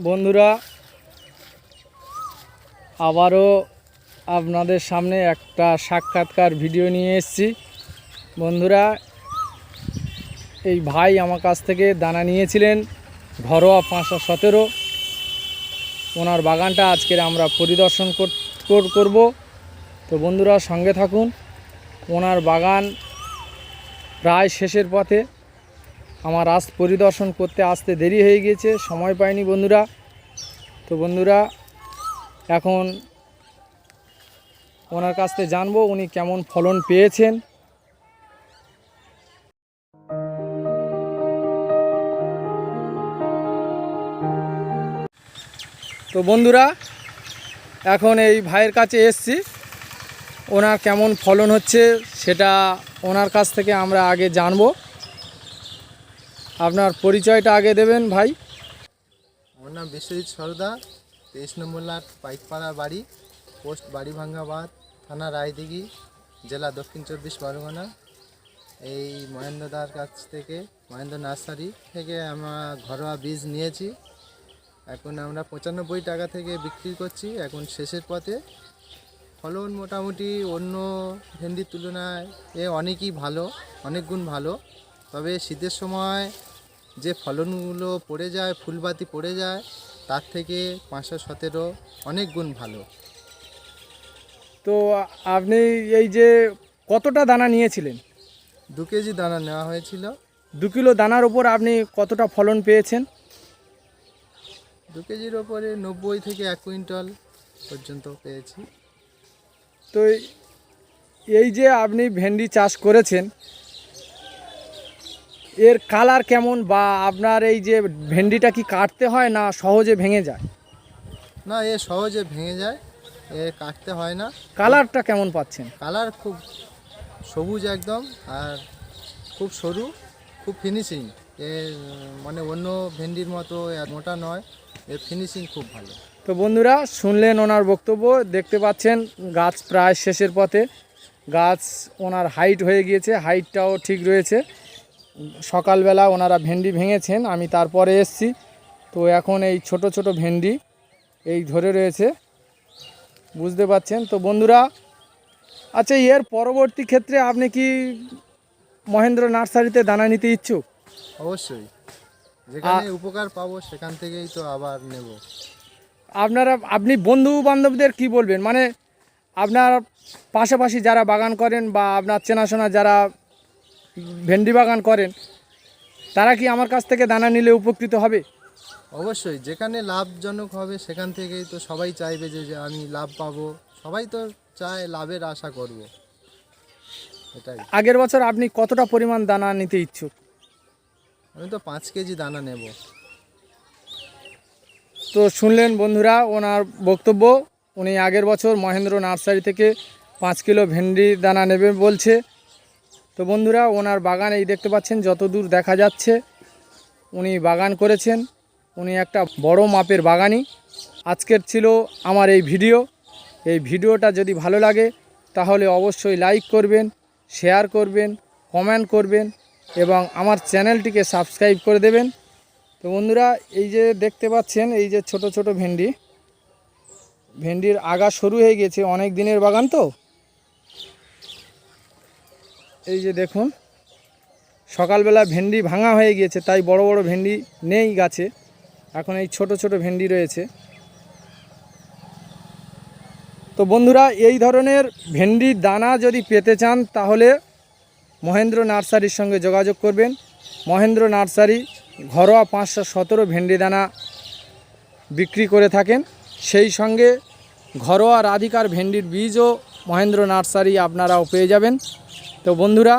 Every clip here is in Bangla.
বন্ধুরা, আবারও আপনাদের সামনে একটা সাক্ষাৎকার ভিডিও নিয়ে এসেছি। বন্ধুরা, এই ভাই আমার কাছ থেকে দানা নিয়েছিলেন ঘরোয়া পাঁচশো সতেরো। ওনার বাগানটা আজকের আমরা পরিদর্শন কর- কর- করব। তো বন্ধুরা, সঙ্গে থাকুন। ওনার বাগান প্রায় শেষের পথে। আমার আজ পরিদর্শন করতে আসতে দেরি হয়ে গিয়েছে, সময় পাইনি বন্ধুরা। তো বন্ধুরা, এখন ওনার কাছ থেকে জানব উনি কেমন ফলন পেয়েছেন। তো বন্ধুরা, এখন এই ভাইয়ের কাছে এসছি। ওনার কেমন ফলন হচ্ছে সেটা ওনার কাছ থেকে আমরা আগে জানব। আপনার পরিচয়টা আগে দেবেন ভাই। আমার নাম বিশ্বজিৎ সরদা তেইশ নম্বর লাট পাইকপাড়া বাড়ি, পোস্ট বাড়িভাঙ্গাবাদ, থানা রায়দিঘি, জেলা দক্ষিণ চব্বিশ পরগনা। এই মহেন্দ্রদার কাছ থেকে, মহেন্দ্র নার্সারি থেকে আমরা ঘরোয়া বীজ নিয়েছি। এখন আমরা পঁচানব্বই টাকা থেকে বিক্রি করছি, এখন শেষের পথে। ফলন মোটামুটি অন্য ভেন্ডির তুলনায় এ অনেকই ভালো, অনেক গুণ ভালো। তবে শীতের সময় যে ফলনগুলো পড়ে যায় ফুলবাতি পড়ে যায় তার থেকে পাঁচশো সতেরো অনেক গুণ ভালো। তো আপনি এই যে কতটা দানা নিয়েছিলেন? দু কেজি দানা নেওয়া হয়েছিল। দু কিলো দানার ওপর আপনি কতটা ফলন পেয়েছেন? দু কেজির ওপরে নব্বই থেকে এক কুইন্টাল পর্যন্ত পেয়েছি। তো এই যে আপনি ভেন্ডি চাষ করেছেন এর কালার কেমন বা আপনার এই যে ভেন্ডিটা কি কাটতে হয় না সহজে ভেঙে যায়? না এ সহজে ভেঙে যায় এ কাটতে হয় না। কালারটা কেমন পাচ্ছেন? কালার খুব সবুজ একদম আর খুব সরু খুব ফিনিশিং এর মানে অন্য ভেন্ডির মতো এত মোটা নয় এর ফিনিশিং খুব ভালো। তো বন্ধুরা শুনলেন ওনার বক্তব্য দেখতে পাচ্ছেন গাছ প্রায় শেষের পথে। গাছ ওনার হাইট হয়ে গিয়েছে হাইটটাও ঠিক রয়েছে। সকালবেলা ওনারা ভেন্ডি ভেঙেছেন আমি তারপরে এসছি। তো এখন এই ছোট ছোট ভেন্ডি এই ধরে রয়েছে। বুঝতে পাচ্ছেন তো বন্ধুরা আচ্ছা এর পরবর্তী ক্ষেত্রে আপনি কি মহেন্দ্র নার্সারিতে দানা নিতে ইচ্ছুক? অবশ্যই। যেখানে উপকার পাবো সেখান থেকেই তো আবার নেব। আপনারা আপনি বন্ধু বান্ধবদের কি বলবেন? মানে আপনার পাশাপাশি যারা বাগান করেন বা আপনার চেনাশোনা যারা ভেন্ডি বাগান করেন তারা কি আমার কাছ থেকে দানা নিলে উপকৃত হবে? অবশ্যই যেখানে লাভজনক হবে সেখান থেকেই তো সবাই চাইবে যে আমি লাভ পাবো। সবাই তো চায় লাভের আশা করব। এটাই। আগের বছর আপনি কতটা পরিমাণ দানা নিতে ইচ্ছুক? আমি তো পাঁচ কেজি দানা নেব। তো শুনলেন বন্ধুরা ওনার বক্তব্য উনি আগের বছর মহেন্দ্র নার্সারি থেকে পাঁচ কিলো ভেন্ডি দানা নেবে বলছে। তো বন্ধুরা, ওনার বাগান এই দেখতে পাচ্ছেন যত দূর দেখা যাচ্ছে, উনি বাগান করেছেন। উনি একটা বড় মাপের বাগানি আজকের ছিল আমার এই ভিডিও। এই ভিডিওটা যদি ভালো লাগে, তাহলে অবশ্যই লাইক করবেন, শেয়ার করবেন, কমেন্ট করবেন, এবং আমার চ্যানেলটিকে সাবস্ক্রাইব করে দেবেন। তো বন্ধুরা, এই যে দেখতে পাচ্ছেন, এই যে ছোট ছোট ভেন্ডি। ভেন্ডির আগা শুরু হয়ে গেছে, অনেক দিনের বাগান তো। এই যে দেখুন, সকালবেলা ভেন্ডি ভাঙা হয়ে গিয়েছে, তাই বড় বড় ভেন্ডি নেই গাছে। এখন এই ছোট ছোট ভেন্ডি রয়েছে। তো বন্ধুরা, এই ধরনের ভেন্ডির দানা যদি পেতে চান, তাহলে মহেন্দ্র নার্সারির সঙ্গে যোগাযোগ করবেন। মহেন্দ্র নার্সারি ঘরোয়া পাঁচশো সতেরো ভেন্ডি দানা বিক্রি করে থাকেন। সেই সঙ্গে ঘরোয়া রাধিকার ভেন্ডির বীজও মহেন্দ্র নার্সারি আপনারাও পেয়ে যাবেন। তো বন্ধুরা,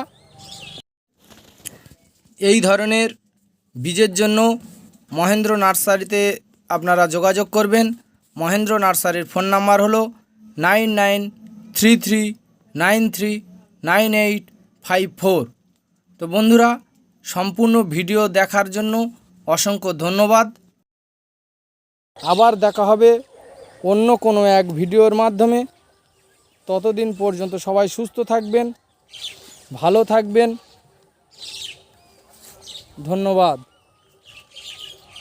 এই ধরনের বীজের জন্য মহেন্দ্র নার্সারিতে আপনারা যোগাযোগ করবেন। মহেন্দ্র নার্সারির ফোন নাম্বার হলো nine nine three three nine three nine eight five four. তো বন্ধুরা, সম্পূর্ণ ভিডিও দেখার জন্য অসংখ্য ধন্যবাদ। আবার দেখা হবে অন্য কোনো এক ভিডিওর মাধ্যমে। ততদিন পর্যন্ত সবাই সুস্থ থাকবেন। ভালো থাকবেন। ধন্যবাদ।